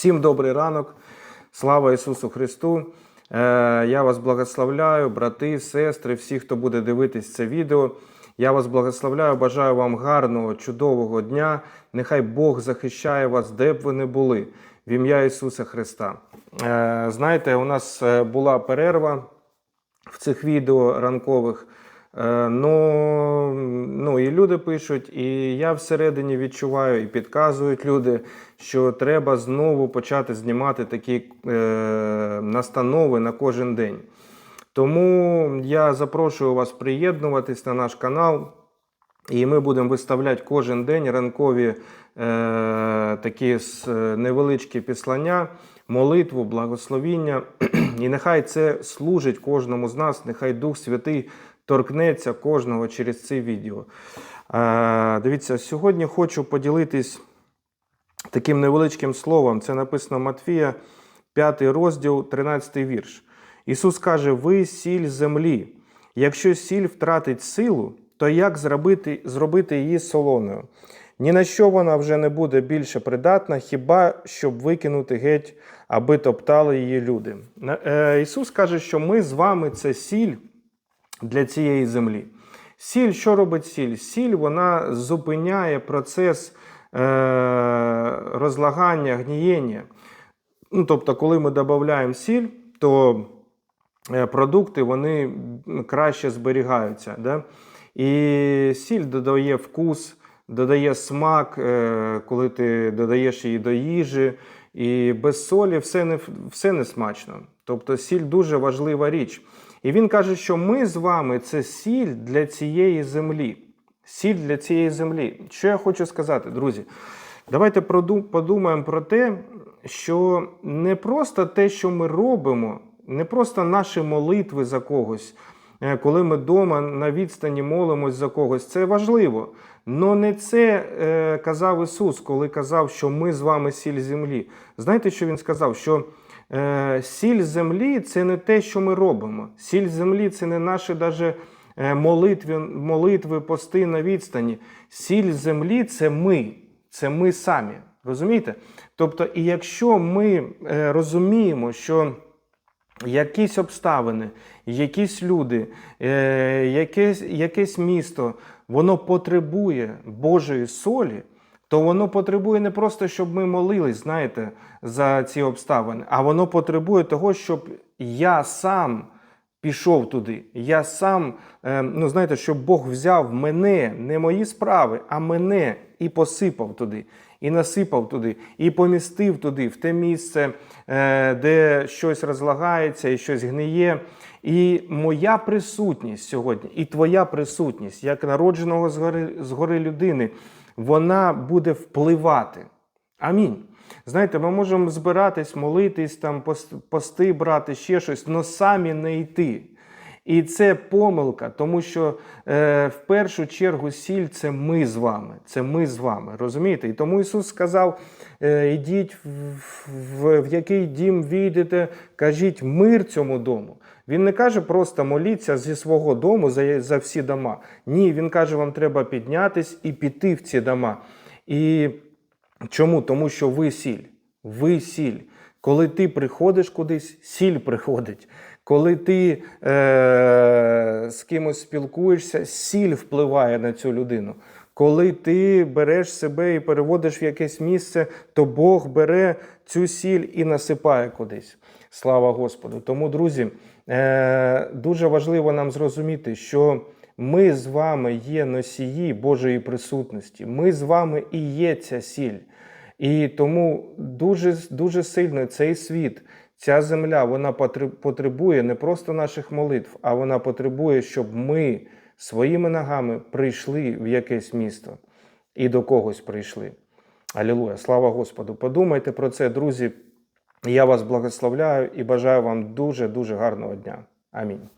Всім добрий ранок. Слава Ісусу Христу. Е, Я вас благословляю, брати, сестри, всі, хто буде дивитись це відео. Я вас благословляю, бажаю вам гарного, чудового дня. Нехай Бог захищає вас, де б ви не були, в ім'я Ісуса Христа. Е, Знаєте, у нас е, була перерва в цих відео ранкових. Е, Ну, ну і люди пишуть, і я всередині відчуваю, і підказують люди, що треба знову почати знімати такі е, настанови на кожен день. Тому я запрошую вас приєднуватись на наш канал, і ми будемо виставляти кожен день ранкові е, такі невеличкі післання, молитву, благословіння. І нехай це служить кожному з нас, нехай Дух Святий торкнеться кожного через це відео. Е, дивіться, сьогодні хочу поділитись таким невеличким словом. Це написано Матфія, 5 розділ, 13 вірш. Ісус каже: Ви сіль землі. Якщо сіль втратить силу, то як зробити, зробити її солоною? Ні на що вона вже не буде більше придатна, хіба щоб викинути геть, аби топтали її люди. Е, Ісус каже, що ми з вами це сіль для цієї землі. Сіль, що робить сіль? Сіль вона зупиняє процес е, розлагання, гнієння. Ну, тобто, коли ми додаємо сіль, то е, продукти вони краще зберігаються. Да? І сіль додає вкус, додає смак, е, коли ти додаєш її до їжі. І без солі все не, все не смачно. Тобто сіль дуже важлива річ. І він каже, що ми з вами це сіль для цієї землі. Сіль для цієї землі. Що я хочу сказати, друзі? Давайте подумаємо про те, що не просто те, що ми робимо, не просто наші молитви за когось, коли ми вдома на відстані молимось за когось, це важливо. Но не це е, казав Ісус, коли казав, що ми з вами сіль землі. Знаєте, що Він сказав? Що е, сіль землі це не те, що ми робимо. Сіль землі це не наші даже е, молитви, молитви, пости на відстані. Сіль землі це ми, це ми самі. Розумієте? Тобто, і якщо ми е, розуміємо, що якісь обставини, якісь люди, е, якесь, якесь місто, воно потребує Божої солі, то воно потребує не просто, щоб ми молились, знаєте, за ці обставини, а воно потребує того, щоб я сам пішов туди. Я сам, е, ну знаєте, щоб Бог взяв мене, не мої справи, а мене і посипав туди, і насипав туди, і помістив туди, в те місце, е, де щось розлагається і щось гниє. І моя присутність сьогодні, і твоя присутність, як народженого згори, згори людини, вона буде впливати. Амінь. Знаєте, ми можемо збиратись, молитись, там, пости брати, ще щось, але самі не йти. І це помилка, тому що е, в першу чергу сіль це ми з вами. Це ми з вами. Розумієте? І тому Ісус сказав: е, ідіть в, в, в який дім війдете, кажіть мир цьому дому. Він не каже просто моліться зі свого дому за, за всі дома. Ні, він каже, вам треба піднятись і піти в ці дома. І Чому? Тому що ви сіль. Ви сіль. Коли ти приходиш кудись, сіль приходить. Коли ти е- з кимось спілкуєшся, сіль впливає на цю людину. Коли ти береш себе і переводиш в якесь місце, то Бог бере цю сіль і насипає кудись. Слава Господу. Тому, друзі, е- дуже важливо нам зрозуміти, що ми з вами є носії Божої присутності. Ми з вами і є ця сіль. І тому дуже, дуже сильно цей світ, ця земля, вона потребує не просто наших молитв, а вона потребує, щоб ми своїми ногами прийшли в якесь місто і до когось прийшли. Алілуя, слава Господу! Подумайте про це, друзі. Я вас благословляю і бажаю вам дуже дуже гарного дня. Амінь.